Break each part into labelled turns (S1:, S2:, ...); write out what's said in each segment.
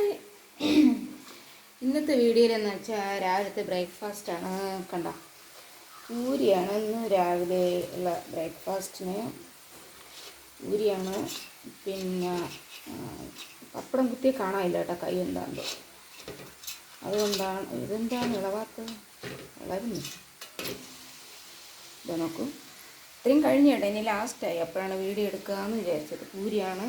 S1: ഇന്നത്തെ വീഡിയോയിൽ എന്ന് വെച്ചാൽ രാവിലത്തെ ബ്രേക്ക്ഫാസ്റ്റാണ് കണ്ട? പൂരിയാണ് ഇന്ന് രാവിലെ ഉള്ള ബ്രേക്ക്ഫാസ്റ്റിന് പൂരിയാണ് പിന്നെ പപ്പടം കുത്തിയെ കാണാനില്ല കേട്ടോ കൈ എന്താണ്ടോ അതുകൊണ്ടാണ് ഇതെന്താണ് ഇളവാത്തത് വളരുന്നു. ഇതാ നോക്കൂ. ഇത്രയും കഴിഞ്ഞ കേട്ടോ ഇനി ലാസ്റ്റായി അപ്പോഴാണ് വീഡിയോ എടുക്കുക എന്ന് വിചാരിച്ചത്. പൂരിയാണ്.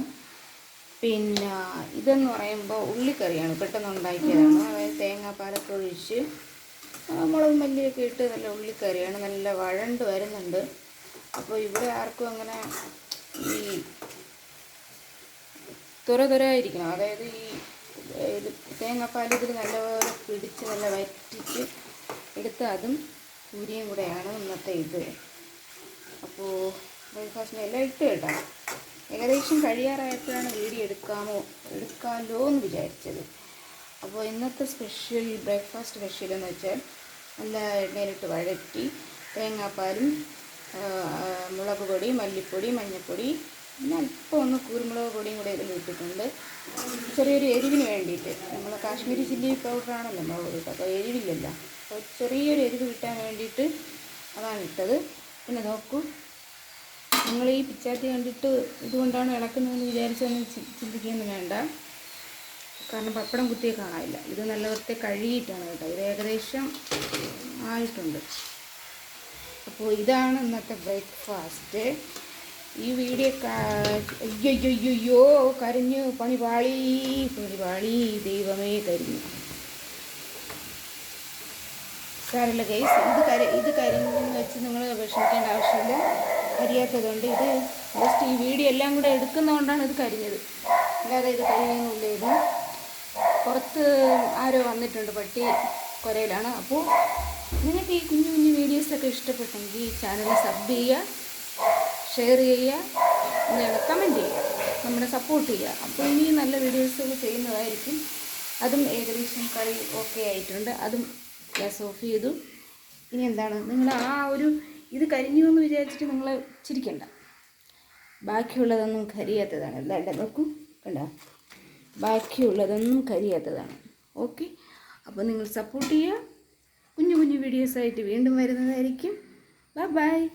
S1: പിന്നെ ഇതെന്ന് പറയുമ്പോൾ ഉള്ളിക്കറിയാണ് പെട്ടെന്ന് ഉണ്ടാക്കിയതാണ് അതായത് തേങ്ങാപ്പാലൊക്കെ ഒഴിച്ച് മുളകും മല്ലിയൊക്കെ ഇട്ട് നല്ല ഉള്ളിക്കറിയാണ്. നല്ല വഴണ്ട് വരുന്നുണ്ട്. അപ്പോൾ ഇവിടെ ആർക്കും അങ്ങനെ ഈ തുര തുരായിരിക്കണം അതായത് ഈ ഇത് നല്ലപോലെ പിടിച്ച് നല്ല വറ്റിച്ച് എടുത്ത് അതും പൂരിയും കൂടെയാണ് ഇന്നത്തെ ഇത്. അപ്പോൾ ബ്രേക്ക്ഫാസ്റ്റിന് എല്ലാം ഇട്ട് കേട്ടോ. ഏകദേശം കഴിയാറായപ്പോഴാണ് വീഡിയോ എടുക്കാമോ എടുക്കാമല്ലോ എന്ന് വിചാരിച്ചത്. അപ്പോൾ ഇന്നത്തെ സ്പെഷ്യൽ ബ്രേക്ക്ഫാസ്റ്റ് സ്പെഷ്യൽ എന്ന് വെച്ചാൽ നല്ല എണ്ണയിലിട്ട് വഴറ്റി തേങ്ങാപ്പാലും മുളക് പൊടി മല്ലിപ്പൊടി മഞ്ഞൾപ്പൊടി പിന്നെ അല്പം ഒന്ന് കുരുമുളക് പൊടിയും കൂടെ ഇതിൽ ഇട്ടിട്ടുണ്ട്. ചെറിയൊരു എരിവിന് വേണ്ടിയിട്ട്. നമ്മൾ കാശ്മീരി ചില്ലി പൗഡറാണല്ലോ മുളക് പൊടി അപ്പോൾ എരിവില്ലല്ലോ. അപ്പോൾ ചെറിയൊരു എരിവ് കിട്ടാൻ വേണ്ടിയിട്ട് അതാണ് ഇട്ടത്. പിന്നെ നോക്കൂ നിങ്ങൾ ഈ പിച്ചാത്തി കണ്ടിട്ട് ഇതുകൊണ്ടാണ് ഇളക്കുന്നതെന്ന് വിചാരിച്ചൊന്നും ചിന്തിക്കുകയൊന്നും വേണ്ട. കാരണം പപ്പടം കുത്തിയെ കാണാനില്ല ഇത് നല്ല വൃത്തി കഴുകിയിട്ടാണ് കേട്ടോ. ഇത് ഏകദേശം ആയിട്ടുണ്ട്. അപ്പോൾ ഇതാണ് ഇന്നത്തെ ബ്രേക്ക്ഫാസ്റ്റ്. ഈ വീഡിയോ അയ്യോ കരഞ്ഞു പണി പാളി പണി പാളി ദൈവമേ കരിഞ്ഞു. സാരല്ല ഗൈസ് ഇത് കരി ഇത് കരിഞ്ഞെന്ന് വെച്ച് നിങ്ങൾ വിഷമിക്കേണ്ട ആവശ്യമില്ല കരിയാത്തതുകൊണ്ട് ഇത് ജസ്റ്റ് ഈ വീഡിയോ എല്ലാം കൂടെ എടുക്കുന്നതുകൊണ്ടാണ് ഇത് കരിഞ്ഞത്. അല്ലാതെ ഇത് കരിയുന്നില്ലായിരുന്നു പുറത്ത് ആരോ വന്നിട്ടുണ്ട് പട്ടി കുരയിലാണ്. അപ്പോൾ നിങ്ങൾക്ക് ഈ കുഞ്ഞു കുഞ്ഞു വീഡിയോസൊക്കെ ഇഷ്ടപ്പെട്ടെങ്കിൽ ഈ ചാനൽ സബ് ചെയ്യുക ഷെയർ ചെയ്യുക എന്താണ് കമന്റ് ചെയ്യുക നമ്മളെ സപ്പോർട്ട് ചെയ്യുക. അപ്പോൾ ഇനി നല്ല വീഡിയോസുകൾ ചെയ്യുന്നതായിരിക്കും. അതും ഏകദേശം കറി ഓക്കെ ആയിട്ടുണ്ട്. അതും ഗ്യാസ് ഓഫ് ചെയ്തു. ഇനി എന്താണ്? നിങ്ങൾ ആ ഒരു ഇത് കരിഞ്ഞു എന്ന് വിചാരിച്ചിട്ട് നിങ്ങൾ ചിരിക്കണ്ട. ബാക്കിയുള്ളതൊന്നും കരിയാത്തതാണ്. എന്താണ്ട് നോക്കൂ. കണ്ടോ? ബാക്കിയുള്ളതൊന്നും കരിയാത്തതാണ്. ഓക്കെ. അപ്പോൾ നിങ്ങൾ സപ്പോർട്ട് ചെയ്യുക. കുഞ്ഞു കുഞ്ഞു വീഡിയോസായിട്ട് വീണ്ടും വരുന്നതായിരിക്കും. Bye bye.